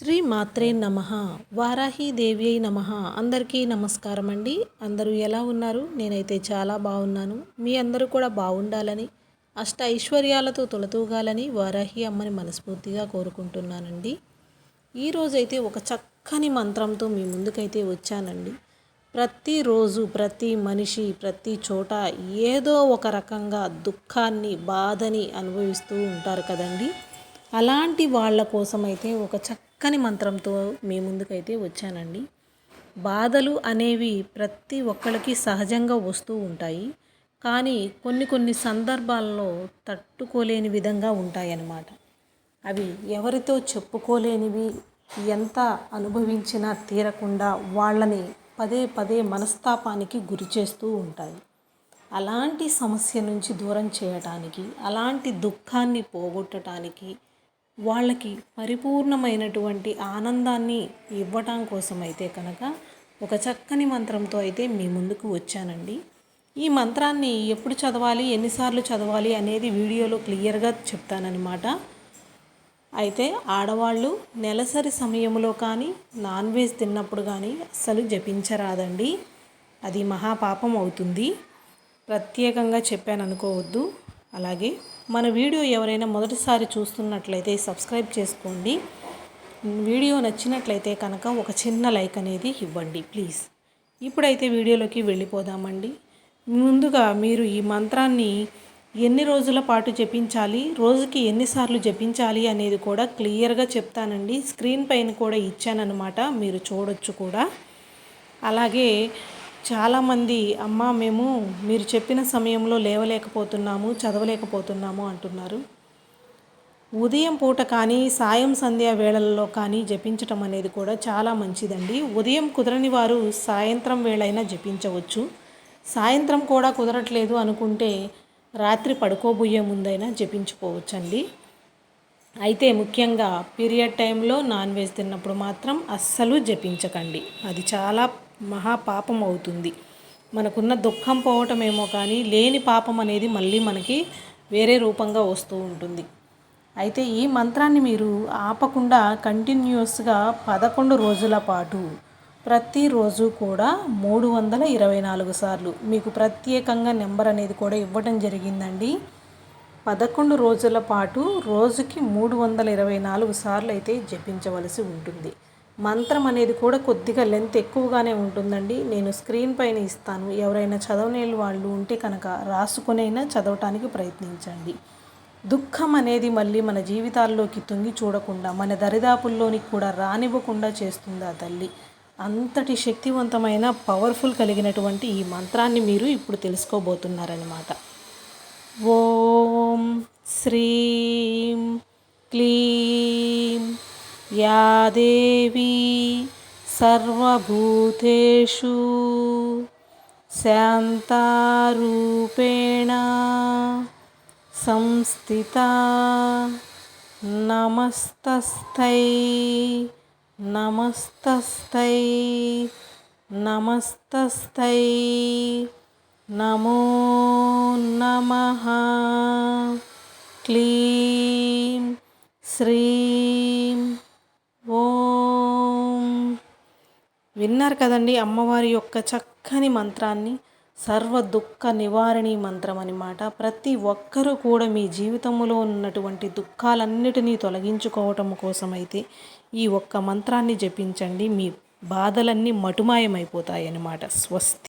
శ్రీ మాత్రే నమ. వారాహి నమ. అందరికీ నమస్కారం అండి. అందరూ ఎలా ఉన్నారు? నేనైతే చాలా బాగున్నాను. మీ అందరూ కూడా బాగుండాలని అష్ట ఐశ్వర్యాలతో తొలతూగాలని వారాహి అమ్మని మనస్ఫూర్తిగా కోరుకుంటున్నానండి. ఈరోజైతే ఒక చక్కని మంత్రంతో మీ ముందుకైతే వచ్చానండి. ప్రతిరోజు ప్రతి మనిషి ప్రతి చోట ఏదో ఒక రకంగా దుఃఖాన్ని బాధని అనుభవిస్తూ ఉంటారు కదండి. అలాంటి వాళ్ళ కోసమైతే ఒక చక్క చక్కని మంత్రంతో మీ ముందుకైతే వచ్చానండి. బాధలు అనేవి ప్రతి ఒక్కరికి సహజంగా వస్తూ ఉంటాయి. కానీ కొన్ని కొన్ని సందర్భాల్లో తట్టుకోలేని విధంగా ఉంటాయన్నమాట. అవి ఎవరితో చెప్పుకోలేనివి ఎంత అనుభవించినా తీరకుండా వాళ్ళని పదే పదే మనస్తాపానికి గురి చేస్తూ ఉంటాయి. అలాంటి సమస్య నుంచి దూరం చేయటానికి అలాంటి దుఃఖాన్ని పోగొట్టడానికి వాళ్ళకి పరిపూర్ణమైనటువంటి ఆనందాన్ని ఇవ్వటం కోసం అయితే కనుక ఒక చక్కని మంత్రంతో అయితే మీ ముందుకు వచ్చానండి. ఈ మంత్రాన్ని ఎప్పుడు చదవాలి ఎన్నిసార్లు చదవాలి అనేది వీడియోలో క్లియర్గా చెప్తానన్నమాట. అయితే ఆడవాళ్ళు నెలసరి సమయంలో కానీ నాన్ వెజ్ తిన్నప్పుడు కానీ అస్సలు జపించరాదండి. అది మహాపాపం అవుతుంది. ప్రత్యేకంగా చెప్పాను అనుకోవద్దు అలాగే మన వీడియో ఎవరైనా మొదటిసారి చూస్తున్నట్లయితే సబ్స్క్రైబ్ చేసుకోండి. వీడియో నచ్చినట్లయితే కనుక ఒక చిన్న లైక్ అనేది ఇవ్వండి ప్లీజ్. ఇప్పుడైతే వీడియోలోకి వెళ్ళిపోదామండి. ముందుగా మీరు ఈ మంత్రాన్ని ఎన్ని రోజుల పాటు జపించాలి రోజుకి ఎన్నిసార్లు జపించాలి అనేది కూడా క్లియర్గా చెప్తానండి. స్క్రీన్ పైన కూడా ఇచ్చానమాట మీరు చూడొచ్చు కూడా. అలాగే చాలామంది అమ్మ మేము మీరు చెప్పిన సమయంలో లేవలేకపోతున్నాము చదవలేకపోతున్నాము అంటున్నారు. ఉదయం పూట కానీ సాయం సంధ్యా వేళల్లో కానీ జపించటం అనేది కూడా చాలా మంచిదండి. ఉదయం కుదరని వారు సాయంత్రం వేళైనా జపించవచ్చు. సాయంత్రం కూడా కుదరట్లేదు అనుకుంటే రాత్రి పడుకోబోయే ముందైనా జపించుకోవచ్చండి. అయితే ముఖ్యంగా పీరియడ్ టైంలో నాన్ వెజ్ తిన్నప్పుడు మాత్రం అస్సలు జపించకండి. అది చాలా మహాపాపం అవుతుంది. మనకున్న దుఃఖం పోవటమేమో కానీ లేని పాపం అనేది మళ్ళీ మనకి వేరే రూపంగా వస్తూ ఉంటుంది. అయితే ఈ మంత్రాన్ని మీరు ఆపకుండా కంటిన్యూస్గా పదకొండు రోజుల పాటు ప్రతిరోజు కూడా మూడు వందల ఇరవై నాలుగు సార్లు మీకు ప్రత్యేకంగా నెంబర్ అనేది కూడా ఇవ్వడం జరిగిందండి. పదకొండు రోజుల పాటు రోజుకి మూడు వందల ఇరవై నాలుగు సార్లు అయితే జపించవలసి ఉంటుంది. మంత్రం అనేది కూడా కొద్దిగా లెంత్ ఎక్కువగానే ఉంటుందండి. నేను స్క్రీన్ పైన ఇస్తాను. ఎవరైనా చదవలేని వాళ్ళు ఉంటే కనుక రాసుకునైనా చదవటానికి ప్రయత్నించండి. దుఃఖం అనేది మళ్ళీ మన జీవితాల్లోకి తొంగి చూడకుండా మన దరిదాపుల్లోనికి కూడా రానివ్వకుండా చేస్తుంది ఆ తల్లి? అంతటి శక్తివంతమైన పవర్ఫుల్ కలిగినటువంటి ఈ మంత్రాన్ని మీరు ఇప్పుడు తెలుసుకోబోతున్నారనమాట ॐ श्रीं क्लीं। या देवी सर्वभूतेषु शान्तारूपेण संस्थिता नमस्तस्थै नमस्तस्थै नमस्तस्थै। నమో నమ. క్లీం శ్రీం ఓం. విన్నారు కదండి అమ్మవారి యొక్క చక్కని మంత్రాన్ని సర్వ దుఃఖ నివారణి మంత్రం అనమాట ప్రతి ఒక్కరూ కూడా మీ జీవితంలో ఉన్నటువంటి దుఃఖాలన్నిటినీ తొలగించుకోవటం కోసమైతే ఈ ఒక్క మంత్రాన్ని జపించండి. మీ బాధలన్నీ మటుమాయమైపోతాయన్నమాట. స్వస్తి.